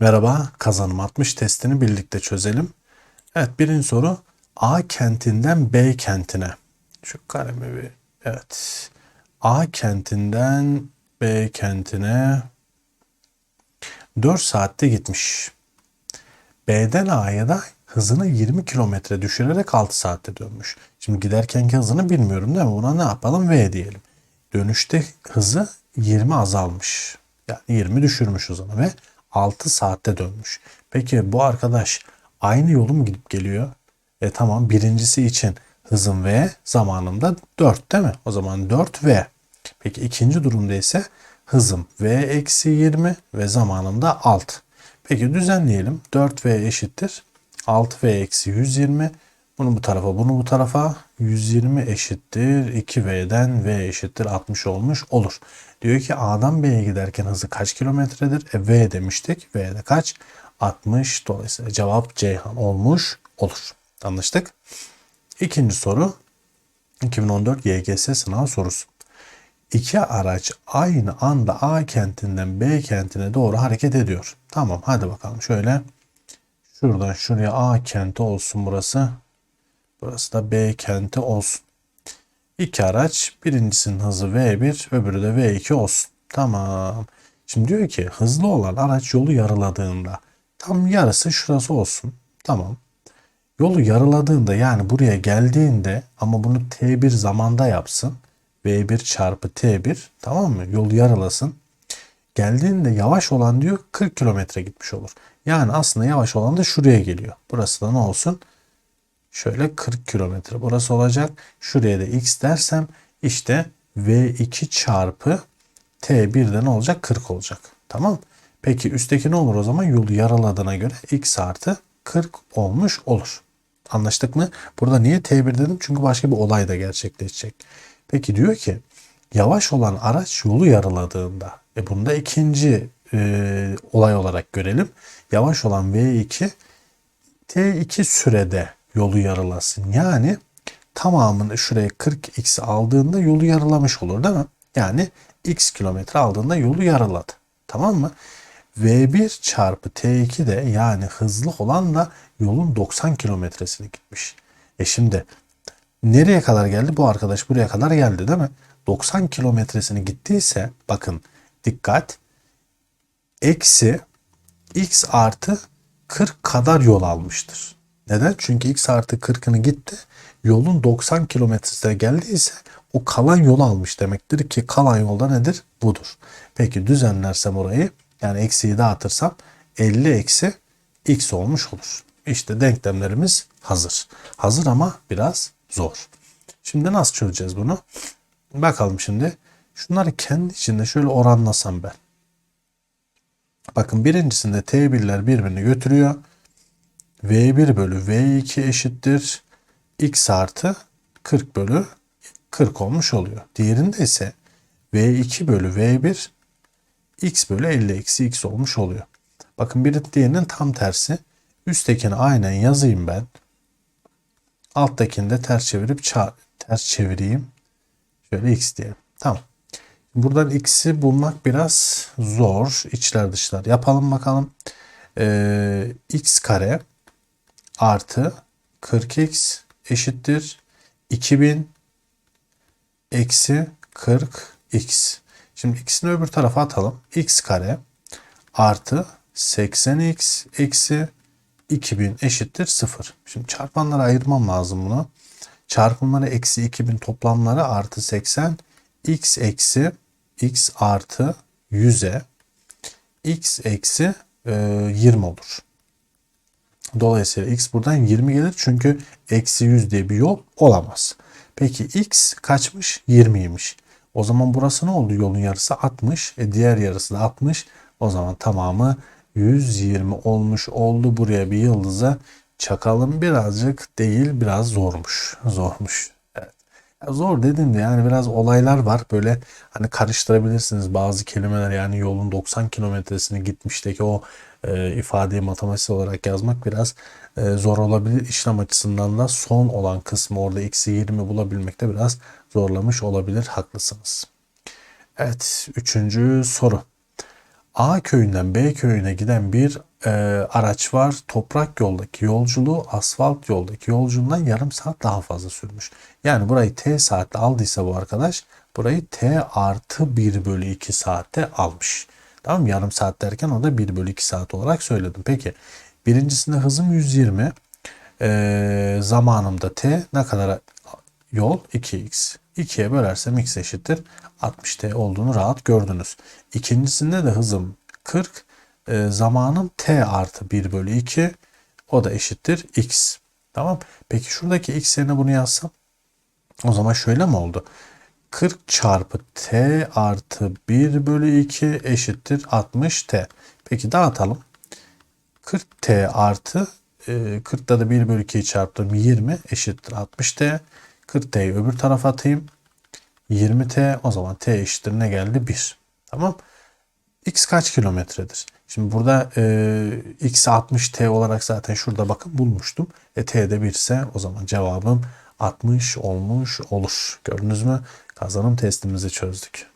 Merhaba, kazanım 60 testini birlikte çözelim. Evet, birinci soru A kentinden B kentine. Şu kalemi bir, evet. A kentinden B kentine 4 saatte gitmiş. B'den A'ya da hızını 20 kilometre düşürerek 6 saatte dönmüş. Şimdi giderkenki hızını bilmiyorum değil mi? Buna ne yapalım? V diyelim. Dönüşte hızı 20 azalmış. Yani 20 düşürmüş hızını ve 6 saatte dönmüş. Peki bu arkadaş aynı yolu mu gidip geliyor? E tamam birincisi için hızım V zamanında 4 değil mi? O zaman 4V. Peki ikinci durumda ise hızım V eksi 20 ve zamanında 6. Peki düzenleyelim. 4V eşittir. 6V eksi 120. Bunu bu tarafa bunu bu tarafa 120 eşittir 2V'den V eşittir 60 olmuş olur. Diyor ki A'dan B'ye giderken hızı kaç kilometredir? E, v demiştik. V'de kaç? 60. Dolayısıyla cevap Ceyhan olmuş olur. Anlaştık. İkinci soru 2014 YGS sınav sorusu. İki araç aynı anda A kentinden B kentine doğru hareket ediyor. Tamam hadi bakalım şöyle. Şuradan şuraya A kenti olsun burası. Burası da B kenti olsun. İki araç birincisinin hızı V1 öbürü de V2 olsun. Tamam. Şimdi diyor ki hızlı olan araç yolu yarıladığında tam yarısı şurası olsun. Tamam. Yolu yarıladığında yani buraya geldiğinde ama bunu T1 zamanda yapsın. V1 çarpı T1 tamam mı? Yolu yarılasın. Geldiğinde yavaş olan diyor 40 kilometre gitmiş olur. Yani aslında yavaş olan da şuraya geliyor. Burası da ne olsun? Şöyle 40 kilometre burası olacak. Şuraya da x dersem işte V2 çarpı T1'de ne olacak? 40 olacak. Tamam. Peki üstteki ne olur o zaman? Yolu yaraladığına göre x artı 40 olmuş olur. Anlaştık mı? Burada niye T1 dedim? Çünkü başka bir olay da gerçekleşecek. Peki diyor ki yavaş olan araç yolu yarıladığında e bunu da ikinci e, olay olarak görelim. Yavaş olan V2 T2 sürede yolu yarılasın. Yani tamamını şuraya 40x aldığında yolu yarılamış olur değil mi? Yani x kilometre aldığında yolu yarıladı. Tamam mı? V1 çarpı T2 de yani hızlı olan da yolun 90 kilometresini gitmiş. E şimdi nereye kadar geldi? Bu arkadaş buraya kadar geldi değil mi? 90 kilometresini gittiyse bakın dikkat eksi x artı 40 kadar yol almıştır. Neden? Çünkü x artı 40'ını gitti. Yolun 90 kilometresine geldiyse o kalan yolu almış demektir ki kalan yolda nedir? Budur. Peki düzenlersem orayı yani eksiyi dağıtırsam 50 eksi x olmuş olur. İşte denklemlerimiz hazır. Hazır ama biraz zor. Şimdi nasıl çözeceğiz bunu? Bakalım şimdi. Şunları kendi içinde şöyle oranlasam ben. Bakın birincisinde T1'ler birbirini götürüyor. V1 bölü V2 eşittir. X artı 40 bölü 40 olmuş oluyor. Diğerinde ise V2 bölü V1 X bölü 50 eksi X olmuş oluyor. Bakın biri diğerinin tam tersi. Üsttekini aynen yazayım ben. Alttakini de ters çevirip ters çevireyim. Şöyle X diyelim. Tamam. Buradan X'i bulmak biraz zor. İçler dışlar. Yapalım bakalım. Ee, X kare artı 40x eşittir 2000 eksi 40x. Şimdi x'ini öbür tarafa atalım. x kare artı 80x eksi 2000 eşittir 0. Şimdi çarpanları ayırmam lazım bunu. Çarpımları eksi 2000 toplamları artı 80 x eksi x artı 100'e x eksi 20 olur. Dolayısıyla x buradan 20 gelir çünkü eksi 100 diye bir yol olamaz. Peki x kaçmış? 20'ymiş. O zaman burası ne oldu? Yolun yarısı 60. E diğer yarısı da 60. O zaman tamamı 120 olmuş oldu. Buraya bir yıldızı çakalım. Birazcık değil biraz zormuş. Zormuş. Zor dedim de yani biraz olaylar var. Böyle hani karıştırabilirsiniz bazı kelimeler yani yolun 90 kilometresini gitmişteki o e, ifadeyi matematiksel olarak yazmak biraz e, zor olabilir. İşlem açısından da son olan kısmı orada eksi 20 bulabilmekte biraz zorlamış olabilir. Haklısınız. Evet. Üçüncü soru. A köyünden B köyüne giden bir e, araç var. Toprak yoldaki yolculuğu asfalt yoldaki yolculuğundan yarım saat daha fazla sürmüş. Yani burayı t saatte aldıysa bu arkadaş burayı t artı 1 bölü 2 saatte almış. Tamam? Yarım saat derken o da 1 bölü 2 saat olarak söyledim. Peki birincisinde hızım 120. E, zamanımda t ne kadar yol 2x. 2'ye bölersem x eşittir 60t olduğunu rahat gördünüz. İkincisinde de hızım 40. E, zamanım t artı 1 bölü 2. O da eşittir x. Tamam. Peki şuradaki x yerine bunu yazsam. O zaman şöyle mi oldu? 40 çarpı t artı 1 bölü 2 eşittir 60t. Peki dağıtalım. 40t artı e, 40'da da 1 bölü 2'yi çarptım 20 eşittir 60t. 40t'yi öbür tarafa atayım. 20t o zaman t eşittir ne geldi? 1. Tamam. X kaç kilometredir? Şimdi burada e, x 60t olarak zaten şurada bakın bulmuştum. E t de 1 ise o zaman cevabım 60 olmuş olur. Gördünüz mü? Kazanım testimizi çözdük.